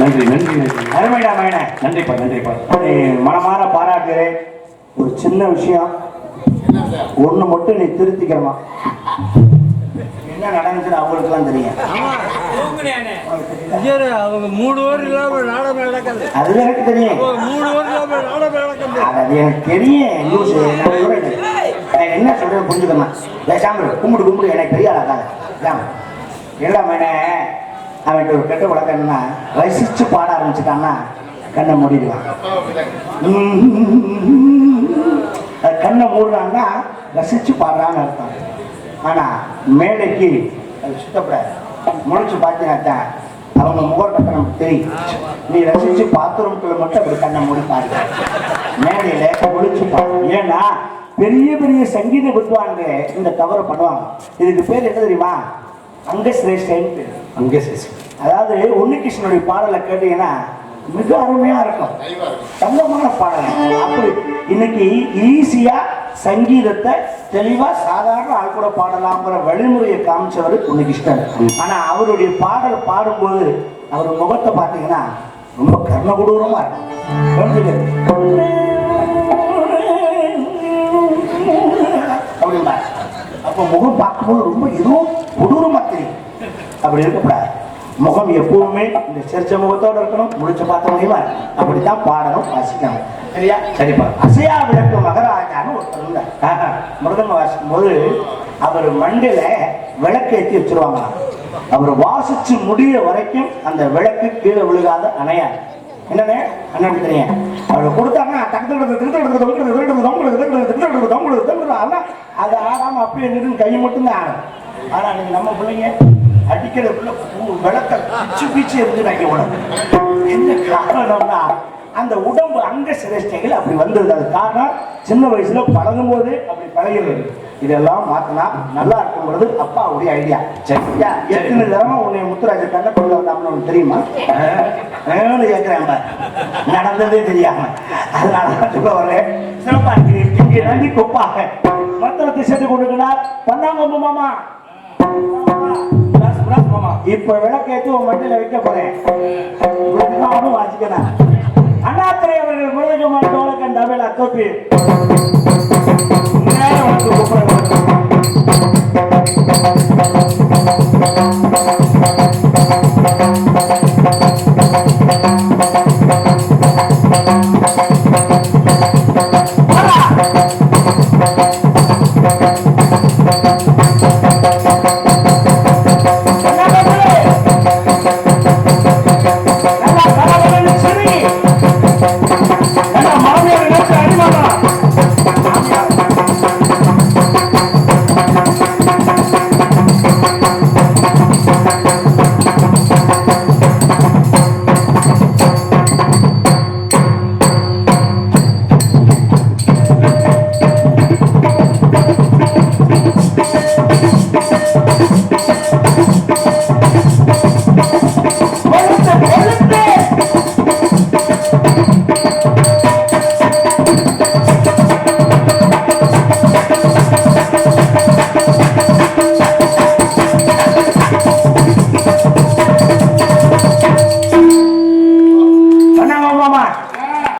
நன்றி நன்றி நன்றி. அருமைடா மகனே. நன்றிப்பா நன்றிப்பா நீ மனமாற பாராட்டுகிறேன் ஒரு சின்ன விஷயம். ஒண்ணு மட்டும் நீ திருத்திக்கிறமா என்ன நடந்துச்சுன்னு அவங்களுக்குலாம் தெரியும். அவங்க மூணு பேர் இல்லாம நாடகம் நடக்குது. அது எனக்கு தெரியும். மூணு பேர் இல்லாம நாடகம் நடக்குது. அது எனக்கு தெரியும். என்ன சொல்றேன் புரிஞ்சுக்கணும் சாம்பல் கும்பிடு கும்பிடு. எனக்கு ஆளாக்காத சாம்பல் எல்லாமே அவன்கிட்ட ஒரு கெட்ட வழக்கம் என்னன்னா ரசிச்சு பாட ஆரம்பிச்சுட்டான்னா கண்ணை மூடிடுவான். கண்ணை மூடுறான்னா ரசிச்சு பாடுறான்னு அர்த்தம். ஆனா மேடைக்கு அது சுத்தப்படாது. முடிச்சு பார்த்தீங்கன்னா அவங்க முகத்தை நமக்கு தெரியும். நீ ரசிச்சு பாத்ரூம்குள்ள மட்டும் அப்படி கண்ணை மூடி பாருங்க மேடையில முடிச்சு பாரு ஏன்னா பெரிய பெரிய சங்கீத வித்வான்கள் இந்த தவறை பண்ணுவாங்க. இதுக்கு பேர் என்ன தெரியுமா? அங்க சிரேஷ்டன் பேர் அங்கே சேசி அதாவது உன்னிகிருஷ்ணனுடைய பாடலை கேட்டீங்கன்னா மிக அருமையா இருக்கும். தங்கமான பாடல். அப்படி இன்னைக்கு ஈஸியா சங்கீதத்தை தெளிவா சாதாரண ஆள் கூட பாடலாம்ங்கிற வழிமுறையை காமிச்சவர் உன்னிகிருஷ்ணன். ஆனா அவருடைய பாடல் பாடும்போது அவர் முகத்தை பார்த்தீங்கன்னா ரொம்ப கர்ணகொடூரமா இருக்கும். அப்போ முகம் பார்க்கும்போது ரொம்ப ஏதோ கொடூரமா தெரியும். அப்படி இருக்கக்கூடாது. முகம் எப்பவுமே இந்த சிரிச்ச முகத்தோட இருக்கணும் முடிச்ச பார்த்தவனையுமா அப்படித்தான் பாடணும் வாசிக்கணும். சரியா? சரிப்பா. அசையா விளக்கு மகராஜான்னு ஒருத்தர் இருந்தார். மிருதங்க வாசிக்கும் போது அவர் மண்டில விளக்கு ஏற்றி வச்சிருவாங்க அவர் வாசிச்சு முடிய வரைக்கும் அந்த விளக்கு கீழே விழுகாத அணையாது என்னன்னு அண்ணன் தெரியும் அவளுக்கு கொடுத்தாங்கன்னா தக்கத்தில் திருட்டு தொங்குறது திருட்டு தொங்குறது திருட்டு ஆனால் அது ஆடாமல் அப்படியே நின்று கை மட்டும்தான் ஆடும் ஆனால் நீங்கள் நம்ம பிள்ளைங்க அடிக்கிறதுக்குள்ள விளக்க பிச்சு பிச்சு இருந்து வைக்க உடம்பு என்ன காரணம்னா அந்த உடம்பு அங்க சிரேஷ்டைகள் அப்படி வந்தது அது காரணம் சின்ன வயசுல பழகும் போது அப்படி பழகிறது இதெல்லாம் மாத்தினா நல்லா இருக்குங்கிறது அப்பாவுடைய ஐடியா சரியா எத்தனை தடவை உன்னை முத்துராஜ கண்ண கொண்டு வந்தாம்னு உனக்கு தெரியுமா? வேணும்னு கேட்கிறேன். நடந்ததே தெரியாம. அதனால தான் சொல்ல வரேன் சிறப்பா. இங்கே நன்றி கொப்பாக. மந்திரத்தை சேர்த்து கொண்டிருக்கிறார். பண்ணாங்க மாமா. இப்ப விளக்கேற்றி உன் மட்டில வைக்க போறேன். நானும் வாசிக்கிறேன் அண்ணாத்துறை அவர்கள் முருகன் மாட்டோட கண்டாவில் Thank you.